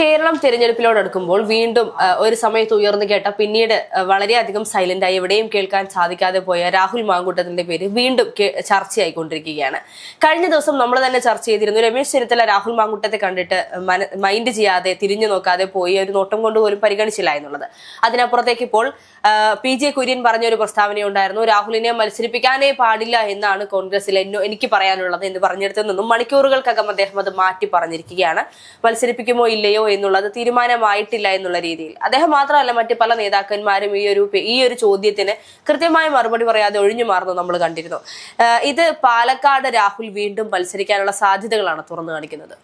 കേരളം തിരഞ്ഞെടുപ്പിലോടടുക്കുമ്പോൾ വീണ്ടും ഒരു സമയത്ത് ഉയർന്നു കേട്ട പിന്നീട് വളരെയധികം സൈലന്റ് ആയി എവിടെയും കേൾക്കാൻ സാധിക്കാതെ പോയ രാഹുൽ മാങ്കൂട്ടത്തിന്റെ പേര് വീണ്ടും ചർച്ചയായിക്കൊണ്ടിരിക്കുകയാണ്. കഴിഞ്ഞ ദിവസം നമ്മൾ തന്നെ ചർച്ച ചെയ്തിരുന്നു രമേശ് ചെന്നിത്തല രാഹുൽ മാങ്കൂട്ടത്തെ കണ്ടിട്ട് മൈൻഡ് ചെയ്യാതെ തിരിഞ്ഞു നോക്കാതെ പോയി ഒരു നോട്ടം കൊണ്ട് പോലും പരിഗണിച്ചില്ല എന്നുള്ളത്. അതിനപ്പുറത്തേക്ക് ഇപ്പോൾ പി ജെ കുര്യൻ പറഞ്ഞ ഒരു പ്രസ്താവനയുണ്ടായിരുന്നു രാഹുലിനെ മത്സരിപ്പിക്കാനേ പാടില്ല എന്നാണ് കോൺഗ്രസിൽ എന്നോ എനിക്ക് പറയാനുള്ളത് എന്ന് പറഞ്ഞിടത്തു നിന്നും മണിക്കൂറുകൾക്കകം അദ്ദേഹം അത് മാറ്റി പറഞ്ഞിരിക്കുകയാണ്. മത്സരിപ്പിക്കുമോ ഇല്ലയോ എന്നുള്ളത് തീരുമാനമായിട്ടില്ല എന്നുള്ള രീതിയിൽ. അദ്ദേഹം മാത്രമല്ല മറ്റ് പല നേതാക്കന്മാരും ഈ ഒരു ഈ ഒരു ചോദ്യത്തിന് കൃത്യമായ മറുപടി പറയാതെ ഒഴിഞ്ഞു മാറുന്നു നമ്മൾ കണ്ടിരുന്നു. ഇത് പാലക്കാട് രാഹുൽ വീണ്ടും മത്സരിക്കാനുള്ള സാധ്യതകളാണ് തുറന്നു കാണിക്കുന്നത്.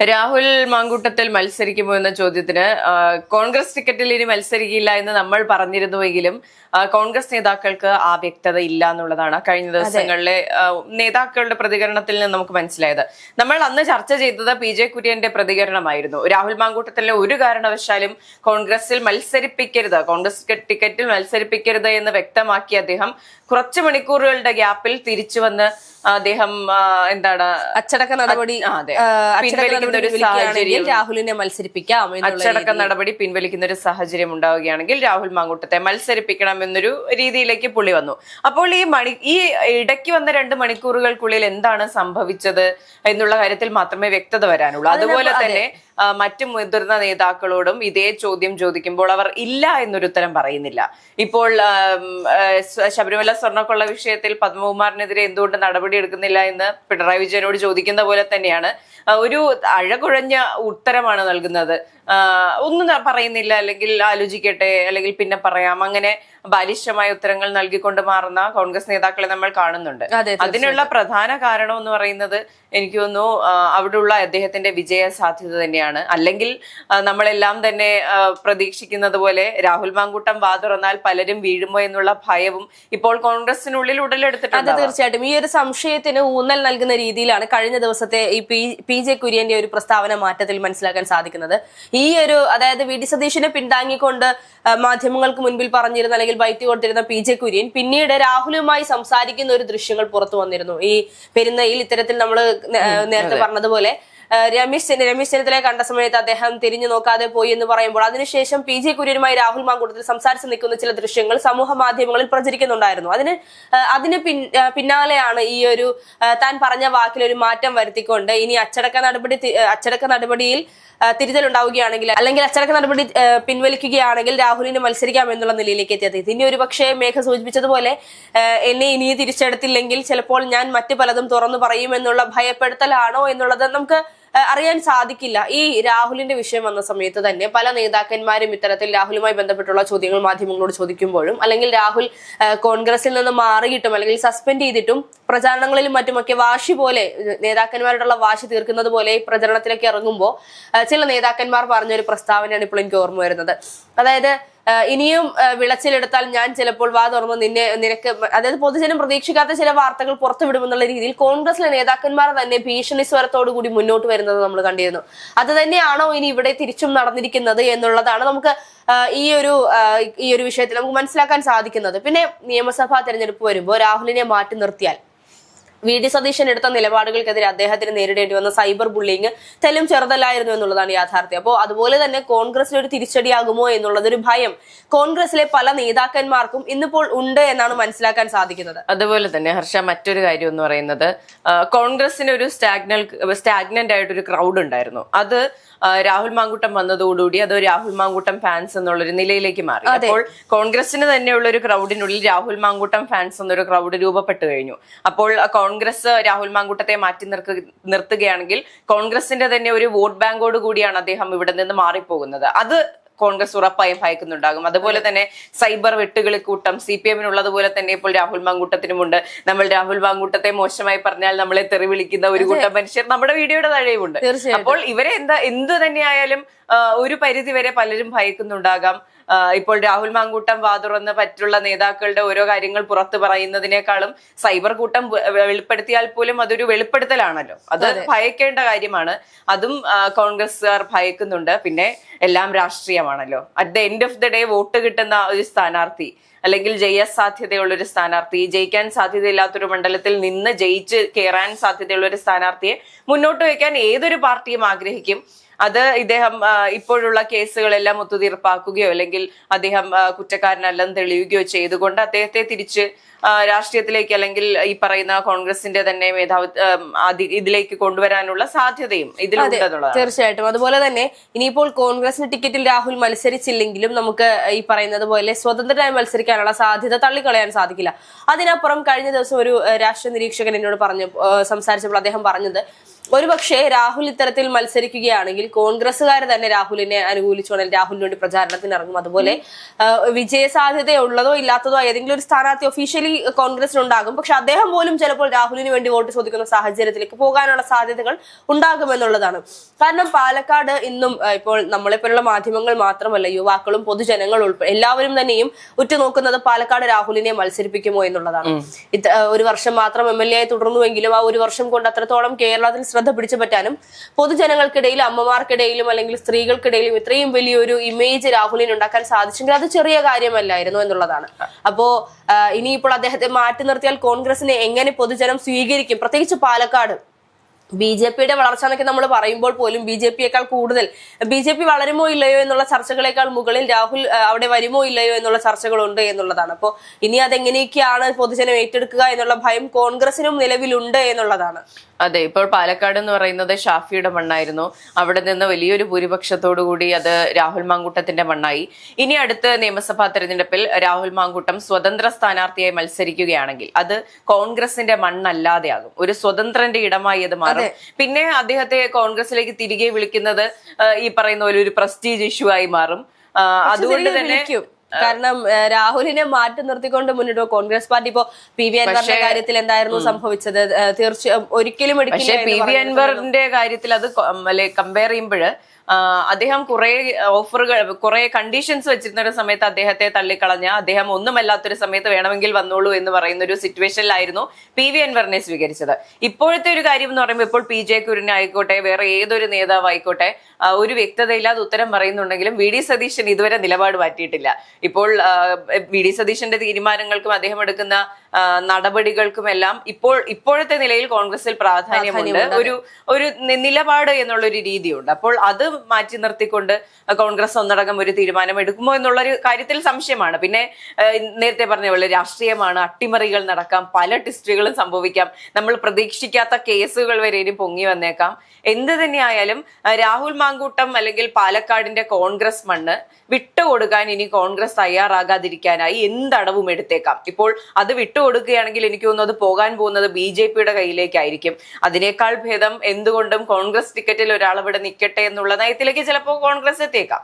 രാഹുൽ മാങ്കൂട്ടത്തിൽ മത്സരിക്കുമോ എന്ന ചോദ്യത്തിന് കോൺഗ്രസ് ടിക്കറ്റിൽ ഇനി മത്സരിക്കില്ല എന്ന് നമ്മൾ പറഞ്ഞിരുന്നുവെങ്കിലും കോൺഗ്രസ് നേതാക്കൾക്ക് ആ വ്യക്തത ഇല്ല എന്നുള്ളതാണ് കഴിഞ്ഞ ദിവസങ്ങളിലെ നേതാക്കളുടെ പ്രതികരണത്തിൽ നിന്ന് നമുക്ക് മനസ്സിലായത്. നമ്മൾ അന്ന് ചർച്ച ചെയ്തത് പി ജെ കുര്യന്റെ പ്രതികരണമായിരുന്നു. രാഹുൽ മാങ്കൂട്ടത്തിലെ ഒരു കാരണവശാലും കോൺഗ്രസിൽ മത്സരിപ്പിക്കരുത് കോൺഗ്രസ് ടിക്കറ്റിൽ മത്സരിപ്പിക്കരുത് എന്ന് വ്യക്തമാക്കിയ അദ്ദേഹം കുറച്ച് മണിക്കൂറുകളുടെ ഗ്യാപ്പിൽ തിരിച്ചു വന്ന് അദ്ദേഹം എന്താണ്? അച്ചടക്ക നടപടി. രാഹുലിനെ മത്സരിപ്പിക്കാം അച്ചടക്ക നടപടി പിൻവലിക്കുന്ന ഒരു സാഹചര്യം ഉണ്ടാവുകയാണെങ്കിൽ രാഹുൽ മാങ്കൂട്ടത്തെ മത്സരിപ്പിക്കണം എന്നൊരു രീതിയിലേക്ക് പുള്ളി വന്നു. അപ്പോൾ ഈ മണി ഈ ഇടയ്ക്ക് വന്ന രണ്ട് മണിക്കൂറുകൾക്കുള്ളിൽ എന്താണ് സംഭവിച്ചത് എന്നുള്ള കാര്യത്തിൽ മാത്രമേ വ്യക്തത വരാനുള്ളൂ. അതുപോലെ തന്നെ മറ്റു മുതിർന്ന നേതാക്കളോടും ഇതേ ചോദ്യം ചോദിക്കുമ്പോൾ അവർ ഇല്ല എന്നൊരു ഉത്തരം പറയുന്നില്ല. ഇപ്പോൾ ശബരിമല സ്വർണക്കൊള്ള വിഷയത്തിൽ പത്മകുമാറിനെതിരെ എന്തുകൊണ്ട് നടപടി എടുക്കുന്നില്ല എന്ന് പിണറായി വിജയനോട് ചോദിക്കുന്ന പോലെ തന്നെയാണ്. ഒരു അഴകുഴഞ്ഞ ഉത്തരമാണ് നൽകുന്നത്. ഒന്നും പറയുന്നില്ല അല്ലെങ്കിൽ ആലോചിക്കട്ടെ അല്ലെങ്കിൽ പിന്നെ പറയാം. അങ്ങനെ ബാലിശമായ ഉത്തരങ്ങൾ നൽകിക്കൊണ്ട് മാറുന്ന കോൺഗ്രസ് നേതാക്കളെ നമ്മൾ കാണുന്നുണ്ട്. അതിനുള്ള പ്രധാന കാരണം എന്ന് പറയുന്നത് എനിക്ക് തോന്നുന്നു അവിടെയുള്ള അദ്ദേഹത്തിന്റെ വിജയ സാധ്യത തന്നെയാണ്. അല്ലെങ്കിൽ നമ്മളെല്ലാം തന്നെ പ്രതീക്ഷിക്കുന്നത് പോലെ രാഹുൽ മാങ്കൂട്ടം വാ തുറന്നാൽ പലരും വീഴുമോ എന്നുള്ള ഭയവും ഇപ്പോൾ കോൺഗ്രസിനുള്ളിൽ ഉടലെടുത്തിട്ടുണ്ട് തീർച്ചയായിട്ടും. ഈ ഒരു സംശയത്തിന് ഊന്നൽ നൽകുന്ന രീതിയിലാണ് കഴിഞ്ഞ ദിവസത്തെ ഈ പി പി ജെ കുര്യന്റെ ഒരു പ്രസ്താവന മാറ്റത്തിൽ മനസ്സിലാക്കാൻ സാധിക്കുന്നത്. ഈ ഒരു അതായത് വി ഡി സതീഷിനെ പിന്താങ്ങിക്കൊണ്ട് മാധ്യമങ്ങൾക്ക് മുൻപിൽ പറഞ്ഞിരുന്ന അല്ലെങ്കിൽ വൈറ്റ് കൊടുത്തിരുന്ന പി ജെ കുര്യൻ പിന്നീട് രാഹുലുമായി സംസാരിക്കുന്ന ഒരു ദൃശ്യങ്ങൾ പുറത്തു വന്നിരുന്നു. ഈ പെരുന്നയിൽ ഇത്തരത്തിൽ നമ്മൾ നേരത്തെ പറഞ്ഞതുപോലെ രമേശ് രമേശ് ചെന്നിത്തലയെ കണ്ട സമയത്ത് അദ്ദേഹം തിരിഞ്ഞു നോക്കാതെ പോയി എന്ന് പറയുമ്പോൾ അതിനുശേഷം പി ജെ കുര്യനുമായി രാഹുൽ മാങ്കൂട്ടത്തിൽ സംസാരിച്ച് നിൽക്കുന്ന ചില ദൃശ്യങ്ങൾ സമൂഹ മാധ്യമങ്ങളിൽ പ്രചരിക്കുന്നുണ്ടായിരുന്നു. അതിന് അതിന് പിന്നാലെയാണ് ഈ ഒരു താൻ പറഞ്ഞ വാക്കിൽ ഒരു മാറ്റം വരുത്തിക്കൊണ്ട് ഇനി അച്ചടക്ക നടപടി അച്ചടക്ക നടപടിയിൽ ആ, തിരുത്തലുണ്ടാവുകയാണെങ്കിൽ അല്ലെങ്കിൽ അച്ചടക്ക നടപടി പിൻവലിക്കുകയാണെങ്കിൽ രാഹുലിന് മത്സരിക്കാം എന്നുള്ള നിലയിലേക്ക് എത്തിയത്. ഇതിന് ഒരു പക്ഷേ മേഘ സൂചിപ്പിച്ചതുപോലെ എന്നെ ഇനി തിരിച്ചെടുത്തില്ലെങ്കിൽ ചിലപ്പോൾ ഞാൻ മറ്റു പലതും തുറന്നു പറയും എന്നുള്ള ഭയപ്പെടുത്തലാണോ എന്നുള്ളത് നമുക്ക് അറിയാൻ സാധിക്കില്ല. ഈ രാഹുലിന്റെ വിഷയം വന്ന സമയത്ത് തന്നെ പല നേതാക്കന്മാരും ഇത്തരത്തിൽ രാഹുലുമായി ബന്ധപ്പെട്ടുള്ള ചോദ്യങ്ങൾ മാധ്യമങ്ങളോട് ചോദിക്കുമ്പോഴും അല്ലെങ്കിൽ രാഹുൽ കോൺഗ്രസിൽ നിന്ന് മാറിയിട്ടും അല്ലെങ്കിൽ സസ്പെൻഡ് ചെയ്തിട്ടും പ്രചാരണങ്ങളിലും മറ്റുമൊക്കെ വാശി പോലെ നേതാക്കന്മാരോടുള്ള വാശി തീർക്കുന്നത് പോലെ പ്രചരണത്തിലേക്ക് ഇറങ്ങുമ്പോൾ ചില നേതാക്കന്മാർ പറഞ്ഞൊരു പ്രസ്താവനയാണ് ഇപ്പോൾ എനിക്ക് ഓർമ്മ വരുന്നത്. അതായത് ഇനിയും വിളച്ചിലെടുത്താൽ ഞാൻ ചിലപ്പോൾ വാ തുറന്ന് നിന്നെ നിനക്ക് അതായത് പൊതുജനം പ്രതീക്ഷിക്കാത്ത ചില വാർത്തകൾ പുറത്തുവിടുമെന്നുള്ള രീതിയിൽ കോൺഗ്രസിലെ നേതാക്കന്മാർ തന്നെ ഭീഷണി കൂടി മുന്നോട്ട് വരുന്നത് നമ്മൾ കണ്ടിരുന്നു. അത് തന്നെയാണോ ഇനി ഇവിടെ തിരിച്ചും നടന്നിരിക്കുന്നത് എന്നുള്ളതാണ് നമുക്ക് ഈ ഒരു ഈ ഒരു വിഷയത്തിൽ നമുക്ക് മനസ്സിലാക്കാൻ സാധിക്കുന്നത്. പിന്നെ നിയമസഭാ തെരഞ്ഞെടുപ്പ് വരുമ്പോൾ രാഹുലിനെ മാറ്റി നിർത്തിയാൽ വി ഡി സതീശൻ എടുത്ത നിലപാടുകൾക്കെതിരെ അദ്ദേഹത്തിന് നേരിടേണ്ടി വന്ന സൈബർ ബുള്ളിങ് തെലും ചെറുതല്ലായിരുന്നു എന്നുള്ളതാണ് യാഥാർത്ഥ്യം. അപ്പോൾ അതുപോലെ തന്നെ കോൺഗ്രസിന് ഒരു തിരിച്ചടിയാകുമോ എന്നുള്ളതൊരു ഭയം കോൺഗ്രസിലെ പല നേതാക്കന്മാർക്കും ഇന്നിപ്പോൾ ഉണ്ട് എന്നാണ് മനസ്സിലാക്കാൻ സാധിക്കുന്നത്. അതുപോലെ തന്നെ ഹർഷ മറ്റൊരു കാര്യം എന്ന് പറയുന്നത് കോൺഗ്രസിന് ഒരു സ്റ്റാഗ്നൽ സ്റ്റാഗ്നന്റ് ആയിട്ടൊരു ക്രൗഡ് ഉണ്ടായിരുന്നു. അത് രാഹുൽ മാങ്കൂട്ടം വന്നതോടുകൂടി അത് രാഹുൽ മാങ്കൂട്ടം ഫാൻസ് എന്നുള്ളൊരു നിലയിലേക്ക് മാറി. അപ്പോൾ കോൺഗ്രസിന് തന്നെയുള്ള ഒരു ക്രൗഡിനുള്ളിൽ രാഹുൽ മാങ്കൂട്ടം ഫാൻസ് എന്നൊരു ക്രൗഡ് രൂപപ്പെട്ടു കഴിഞ്ഞു. അപ്പോൾ കോൺഗ്രസ് രാഹുൽ മാങ്കൂട്ടത്തെ മാറ്റി നിർക്ക നിർത്തുകയാണെങ്കിൽ കോൺഗ്രസിന്റെ തന്നെ ഒരു വോട്ട് ബാങ്കോട് കൂടിയാണ് അദ്ദേഹം ഇവിടെ നിന്ന് മാറിപ്പോകുന്നത്. അത് കോൺഗ്രസ് ഉറപ്പായും ഭയക്കുന്നുണ്ടാകും. അതുപോലെ തന്നെ സൈബർ വെട്ടുകളി കൂട്ടം സി പി എമ്മിനുള്ളതുപോലെ തന്നെ ഇപ്പോൾ രാഹുൽ മാങ്കൂട്ടത്തിനുമുണ്ട്. നമ്മൾ രാഹുൽ മാങ്കൂട്ടത്തെ മോശമായി പറഞ്ഞാൽ നമ്മളെ തെറി വിളിക്കുന്ന ഒരു കൂട്ടം മനുഷ്യർ നമ്മുടെ വീഡിയോയുടെ താഴെയുമുണ്ട്. അപ്പോൾ ഇവരെ എന്താ എന്ത് തന്നെയായാലും ഒരു പരിധി വരെ പലരും ഭയക്കുന്നുണ്ടാകാം. ഇപ്പോൾ രാഹുൽ മാങ്കൂട്ടം വാതുറന്ന് പറ്റുള്ള നേതാക്കളുടെ ഓരോ കാര്യങ്ങൾ പുറത്തു പറയുന്നതിനേക്കാളും സൈബർ കൂട്ടം വെളിപ്പെടുത്തിയാൽ പോലും അതൊരു വെളിപ്പെടുത്തലാണല്ലോ. അത് ഭയക്കേണ്ട കാര്യമാണ്. അതും കോൺഗ്രസ്സുകാർ ഭയക്കുന്നുണ്ട്. പിന്നെ എല്ലാം രാഷ്ട്രീയമാണല്ലോ. At the end of the day vote കിട്ടുന്ന ഒരു സ്ഥാനാർത്ഥി അല്ലെങ്കിൽ ജയ സാധ്യതയുള്ള ഒരു സ്ഥാനാർത്ഥി ജയിക്കാൻ സാധ്യതയില്ലാത്തൊരു മണ്ഡലത്തിൽ നിന്ന് ജയിച്ച് കയറാൻ സാധ്യതയുള്ള ഒരു സ്ഥാനാർത്ഥിയെ മുന്നോട്ട് വയ്ക്കാൻ ഏതൊരു പാർട്ടിയും ആഗ്രഹിക്കും. അത് ഇദ്ദേഹം ഇപ്പോഴുള്ള കേസുകളെല്ലാം ഒത്തുതീർപ്പാക്കുകയോ അല്ലെങ്കിൽ അദ്ദേഹം കുറ്റക്കാരനല്ലെന്ന് തെളിയുകയോ ചെയ്തുകൊണ്ട് അദ്ദേഹത്തെ തിരിച്ച് രാഷ്ട്രീയത്തിലേക്ക് അല്ലെങ്കിൽ ഈ പറയുന്ന കോൺഗ്രസിന്റെ തന്നെ മേധാവി ഇതിലേക്ക് കൊണ്ടുവരാനുള്ള സാധ്യതയും ഇതിലുണ്ടെന്നുള്ളതാണ് തീർച്ചയായിട്ടും. അതുപോലെ തന്നെ ഇനിയിപ്പോൾ കോൺഗ്രസിന് ടിക്കറ്റിൽ രാഹുൽ മത്സരിച്ചില്ലെങ്കിലും നമുക്ക് ഈ പറയുന്നത് പോലെ സ്വതന്ത്രനായി മത്സരിക്കാനുള്ള സാധ്യത തള്ളിക്കളയാൻ സാധിക്കില്ല. അതിനപ്പുറം കഴിഞ്ഞ ദിവസം ഒരു രാഷ്ട്രീയ നിരീക്ഷകൻ എന്നോട് പറഞ്ഞു സംസാരിച്ചപ്പോൾ അദ്ദേഹം പറഞ്ഞത് ഒരുപക്ഷെ രാഹുൽ ഇത്തരത്തിൽ മത്സരിക്കുകയാണെങ്കിൽ കോൺഗ്രസ്സുകാർ തന്നെ രാഹുലിനെ അനുകൂലിച്ചുകൊണ്ട് രാഹുലിന് വേണ്ടി പ്രചാരണത്തിന് ഇറങ്ങും. അതുപോലെ വിജയ സാധ്യതയുള്ളതോ ഇല്ലാത്തതോ ഏതെങ്കിലും ഒരു സ്ഥാനാർത്ഥി ഒഫീഷ്യലി കോൺഗ്രസിനുണ്ടാകും പക്ഷെ അദ്ദേഹം പോലും ചിലപ്പോൾ രാഹുലിന് വേണ്ടി വോട്ട് ചോദിക്കുന്ന സാഹചര്യത്തിലേക്ക് പോകാനുള്ള സാധ്യതകൾ ഉണ്ടാകുമെന്നുള്ളതാണ്. കാരണം പാലക്കാട് ഇന്നും ഇപ്പോൾ ഇപ്പോൾ നമ്മളെപ്പോലുള്ള മാധ്യമങ്ങൾ മാത്രമല്ല യുവാക്കളും പൊതുജനങ്ങളും ഉൾപ്പെടെ എല്ലാവരും തന്നെയും ഉറ്റുനോക്കുന്നത് പാലക്കാട് രാഹുലിനെ മത്സരിപ്പിക്കുമോ എന്നുള്ളതാണ്. ഒരു വർഷം മാത്രം എം എൽ എ ആയി തുടർന്നുവെങ്കിലും ആ ഒരു വർഷം കൊണ്ട് അത്രത്തോളം കേരളത്തിൽ ശ്രദ്ധ പിടിച്ചു പറ്റാനും പൊതുജനങ്ങൾക്കിടയിൽ അമ്മമാർക്കിടയിലും അല്ലെങ്കിൽ സ്ത്രീകൾക്കിടയിലും ഇത്രയും വലിയൊരു ഇമേജ് രാഹുലിന് ഉണ്ടാക്കാൻ സാധിച്ചെങ്കിൽ അത് ചെറിയ കാര്യമല്ലായിരുന്നു എന്നുള്ളതാണ്. അപ്പോ ഇനിയിപ്പോൾ അദ്ദേഹത്തെ മാറ്റി നിർത്തിയാൽ കോൺഗ്രസിനെ എങ്ങനെ പൊതുജനം സ്വീകരിക്കും? പ്രത്യേകിച്ച് പാലക്കാട്. ബി ജെ പിയുടെ വളർച്ച എന്നൊക്കെ നമ്മൾ പറയുമ്പോൾ പോലും ബി ജെ പിയേക്കാൾ കൂടുതൽ ബി ജെ പി വളരുമോ ഇല്ലയോ എന്നുള്ള ചർച്ചകളേക്കാൾ മുകളിൽ രാഹുൽ അവിടെ വരുമോ ഇല്ലയോ എന്നുള്ള ചർച്ചകളുണ്ട് എന്നുള്ളതാണ്. അപ്പോൾ ഇനി അതെങ്ങനെയൊക്കെയാണ് പൊതുജനം ഏറ്റെടുക്കുക എന്നുള്ള ഭയം കോൺഗ്രസിനും നിലവിലുണ്ട് എന്നുള്ളതാണ്. അതെ ഇപ്പോൾ പാലക്കാട് എന്ന് പറയുന്നത് ഷാഫിയുടെ മണ്ണായിരുന്നു. അവിടെ നിന്ന് വലിയൊരു കൂടി അത് രാഹുൽ മാങ്കൂട്ടത്തിന്റെ മണ്ണായി. ഇനി അടുത്ത നിയമസഭാ തെരഞ്ഞെടുപ്പിൽ രാഹുൽ മാങ്കൂട്ടം സ്വതന്ത്ര സ്ഥാനാർത്ഥിയായി മത്സരിക്കുകയാണെങ്കിൽ അത് കോൺഗ്രസിന്റെ മണ്ണല്ലാതെയാകും. ഒരു സ്വതന്ത്രന്റെ ഇടമായി അത് മാറും. പിന്നെ അദ്ദേഹത്തെ കോൺഗ്രസിലേക്ക് തിരികെ വിളിക്കുന്നത് ഈ പറയുന്ന പോലെ ഒരു പ്രസ്റ്റീജ് ഇഷ്യൂ ആയി മാറും. അതുകൊണ്ട് തന്നെ കാരണം രാഹുലിനെ മാറ്റി നിർത്തിക്കൊണ്ട് മുന്നിട്ട് കോൺഗ്രസ് പാർട്ടി ഇപ്പോ പി വി അൻവറിന്റെ കാര്യത്തിൽ എന്തായിരുന്നു സംഭവിച്ചത്? തീർച്ചയായും ഒരിക്കലും പി വി അൻവറിന്റെ കാര്യത്തിൽ അത് കമ്പയർ ചെയ്യുമ്പോൾ അദ്ദേഹം കുറെ ഓഫറുകൾ കുറെ കണ്ടീഷൻസ് വെച്ചിരുന്ന ഒരു സമയത്ത് അദ്ദേഹത്തെ തള്ളിക്കളഞ്ഞ അദ്ദേഹം ഒന്നുമല്ലാത്തൊരു സമയത്ത് വേണമെങ്കിൽ വന്നോളൂ എന്ന് പറയുന്ന ഒരു സിറ്റുവേഷനിലായിരുന്നു പി വി അൻവറിനെ സ്വീകരിച്ചത്. ഇപ്പോഴത്തെ ഒരു കാര്യം എന്ന് പറയുമ്പോൾ ഇപ്പോൾ പി ജെ കുര്യൻ ആയിക്കോട്ടെ വേറെ ഏതൊരു നേതാവായിക്കോട്ടെ ഒരു വ്യക്തതയില്ലാതെ ഉത്തരം പറയുന്നുണ്ടെങ്കിലും വി ഡി സതീശൻ ഇതുവരെ നിലപാട് മാറ്റിയിട്ടില്ല. ഇപ്പോൾ വി ഡി സതീശന്റെ തീരുമാനങ്ങൾക്കും അദ്ദേഹം എടുക്കുന്ന നടപടികൾക്കുമെല്ലാം ഇപ്പോൾ ഇപ്പോഴത്തെ നിലയിൽ കോൺഗ്രസിൽ പ്രാധാന്യമുണ്ട്. ഒരു ഒരു നിലപാട് എന്നുള്ള ഒരു രീതിയുണ്ട്. അപ്പോൾ അത് മാറ്റി നിർത്തിക്കൊണ്ട് കോൺഗ്രസ് ഒന്നടങ്കം ഒരു തീരുമാനം എടുക്കുമോ എന്നുള്ളൊരു കാര്യത്തിൽ സംശയമാണ്. പിന്നെ നേരത്തെ പറഞ്ഞ പോലെ രാഷ്ട്രീയമാണ്. അട്ടിമറികൾ നടക്കാം. പല ടിസ്റ്റുകളും സംഭവിക്കാം. നമ്മൾ പ്രതീക്ഷിക്കാത്ത കേസുകൾ വരെയും ഇനി പൊങ്ങി വന്നേക്കാം. എന്ത് തന്നെയായാലും രാഹുൽ മാങ്കൂട്ടം അല്ലെങ്കിൽ പാലക്കാടിന്റെ കോൺഗ്രസ് മണ്ണ് വിട്ടുകൊടുക്കാൻ ഇനി കോൺഗ്രസ് തയ്യാറാകാതിരിക്കാനായി എന്തടവും എടുത്തേക്കാം. ഇപ്പോൾ അത് വിട്ടുകൊടുക്കുകയാണെങ്കിൽ എനിക്ക് തോന്നുന്നത് പോകാൻ പോകുന്നത് ബി ജെ പിയുടെ കയ്യിലേക്കായിരിക്കും. അതിനേക്കാൾ ഭേദം എന്തുകൊണ്ടും കോൺഗ്രസ് ടിക്കറ്റിൽ ഒരാൾ ഇവിടെ നിൽക്കട്ടെ എന്നുള്ള നയത്തിലേക്ക് ചിലപ്പോൾ കോൺഗ്രസ് എത്തിയേക്കാം.